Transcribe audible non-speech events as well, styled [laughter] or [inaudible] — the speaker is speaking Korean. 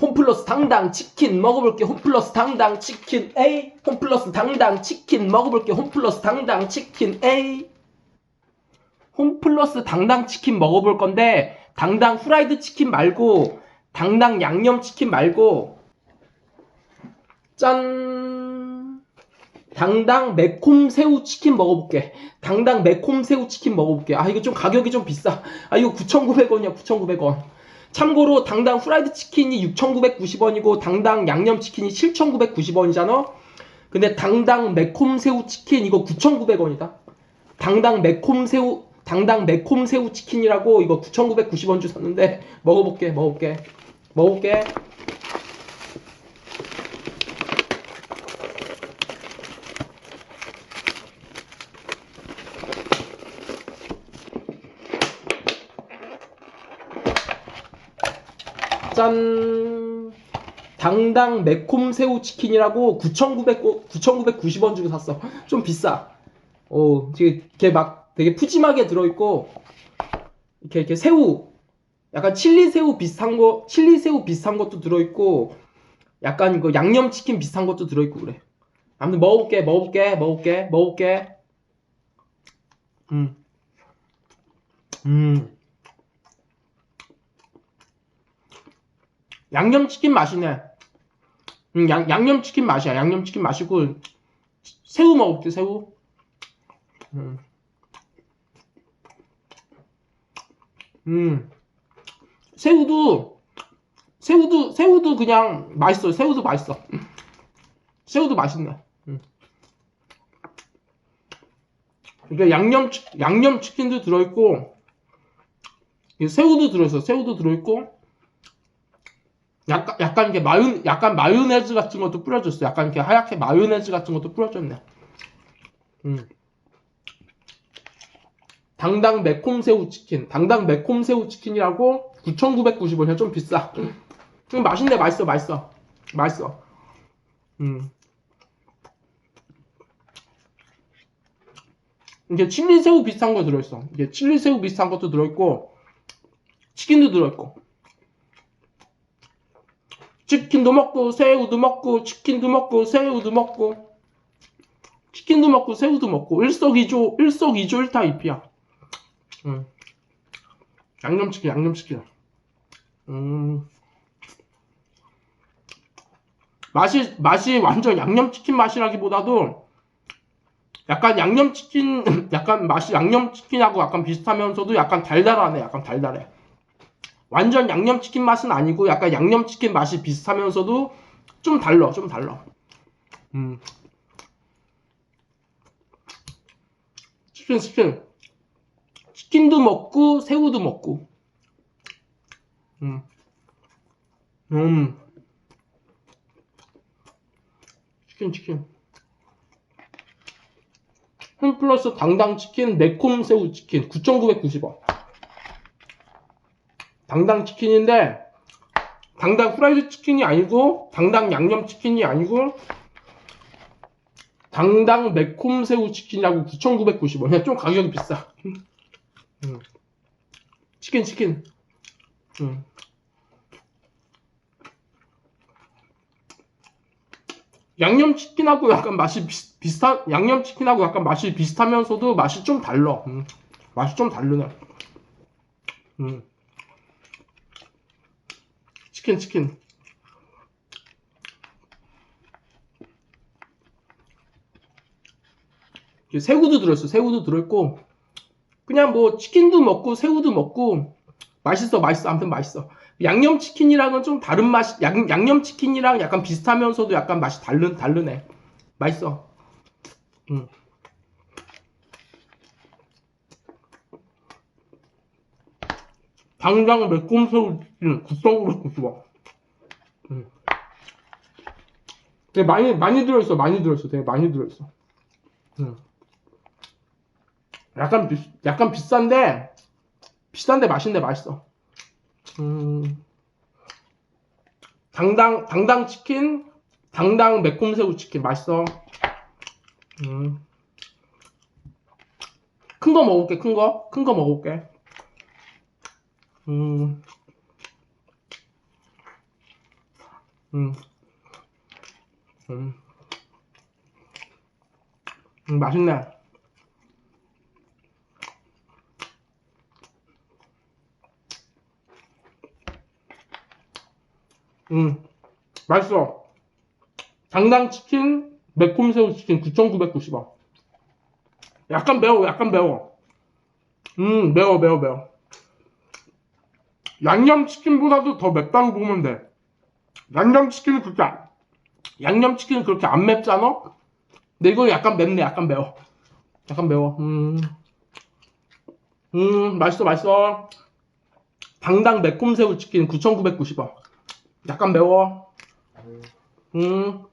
홈플러스 당당 치킨 먹어볼게. 홈플러스 당당 치킨 A. 홈플러스 당당 치킨 먹어볼게. 홈플러스 당당 치킨 A. 홈플러스 당당 치킨 먹어볼 건데 당당 후라이드 치킨 말고 당당 양념 치킨 말고 짠. 당당 매콤 새우 치킨 먹어볼게. 당당 매콤 새우 치킨 먹어볼게. 아 이거 좀 가격이 좀 비싸. 아 이거 9,900원이야 9,900원 참고로 당당 후라이드 치킨이 6,990원이고 당당 양념 치킨이 7,990원이잖아. 근데 당당 매콤 새우 치킨 이거 9,900원이다. 당당 매콤 새우 당당 매콤 새우 치킨이라고 이거 9,990원 주셨는데 먹어볼게 먹어볼게 먹어볼게. 짠! 당당 매콤 새우 치킨이라고 9,900, 9,990원 주고 샀어. 좀 비싸. 어, 되게, 이렇게 막 되게 푸짐하게 들어있고, 이렇게, 이렇게 새우, 약간 칠리 새우 비슷한 거, 칠리 새우 비슷한 것도 들어있고, 약간 이거 양념 치킨 비슷한 것도 들어있고 그래. 아무튼 먹어볼게, 먹어볼게, 먹어볼게, 먹어볼게. 음. 음. 양념치킨 맛이네. 음, 양, 양념치킨 맛이야. 양념치킨 맛이고, 새우 먹을게, 새우. 음. 음. 새우도, 새우도, 새우도 그냥 맛있어. 새우도 맛있어. 새우도 맛있네. 음. 그러니까 양념, 양념치킨도 들어있고, 새우도 들어있어. 새우도 들어있고, 약간 약간 이렇게 마요 약간 마요네즈 같은 것도 뿌려줬어. 약간 이렇게 하얗게 마요네즈 같은 것도 뿌려줬네. 음. 당당 매콤 새우 치킨, 당당 매콤 새우 치킨이라고 9,990원이야. 좀 비싸. 좀 맛있네, 맛있어, 맛있어, 맛있어. 음. 이게 칠리 새우 비슷한 거 들어있어. 이게 칠리 새우 비슷한 것도 들어있고, 치킨도 들어있고. 치킨도 먹고 새우도 먹고 치킨도 먹고 새우도 먹고 치킨도 먹고 새우도 먹고 일석이조 일석이조 일타입이야. 음. 양념치킨 양념치킨. 음. 맛이 맛이 완전 양념치킨 맛이라기보다도 약간 양념치킨 [clears throat] 약간 맛이 양념치킨하고 약간 비슷하면서도 약간 달달하네. 약간 달달해. 완전 양념치킨 맛은 아니고 약간 양념치킨 맛이 비슷하면서도 좀 달라, 좀 달라. 음. 치킨, 치킨. 치킨도 먹고, 새우도 먹고. 음. 음. 치킨, 치킨. 홈플러스 당당 치킨, 매콤 새우 치킨, 9,990원. 당당 치킨인데 당당 후라이드 치킨이 아니고 당당 양념 치킨이 아니고 당당 매콤 새우 치킨이라고 9,990원. 좀 가격이 비싸. 음. 치킨 치킨. 음. 양념 치킨하고 약간 맛이 비슷, 비슷한 양념 치킨하고 약간 맛이 비슷하면서도 맛이 좀 달라. 음. 맛이 좀 다르네. 음. 치킨 치킨. 새우도 들어있어. 새우도 들어있고 그냥 뭐 치킨도 먹고 새우도 먹고 맛있어 맛있어. 아무튼 맛있어. 양념치킨이랑은 좀 다른 맛 양, 양념치킨이랑 약간 비슷하면서도 약간 맛이 다른 다르네. 맛있어. 음. 당장 매콤 새우 치킨 9,990원. 음. 되게 많이 많이 들어있어, 많이 들어있어, 되게 많이 들어있어. 음. 약간 비, 약간 비싼데 비싼데 맛있는데 맛있어. 음. 당당 당당 치킨, 당당 매콤 새우 치킨 맛있어. 음. 큰 거 먹을게, 큰 거, 큰 거 먹을게. 음. 음. 음. 음, 맛있네. 음, 맛있어. 당당 치킨, 매콤 새우 치킨 9,990원. 약간 매워, 약간 매워. 음, 매워, 매워, 매워. 양념치킨보다도 더 맵다고 보면 돼. 양념치킨은 그렇게 안, 양념치킨은 그렇게 안 맵잖아? 근데 이거 약간 맵네, 약간 매워. 약간 매워. 음, 음, 맛있어, 맛있어. 당당 매콤새우 치킨 9,990원. 약간 매워. 음.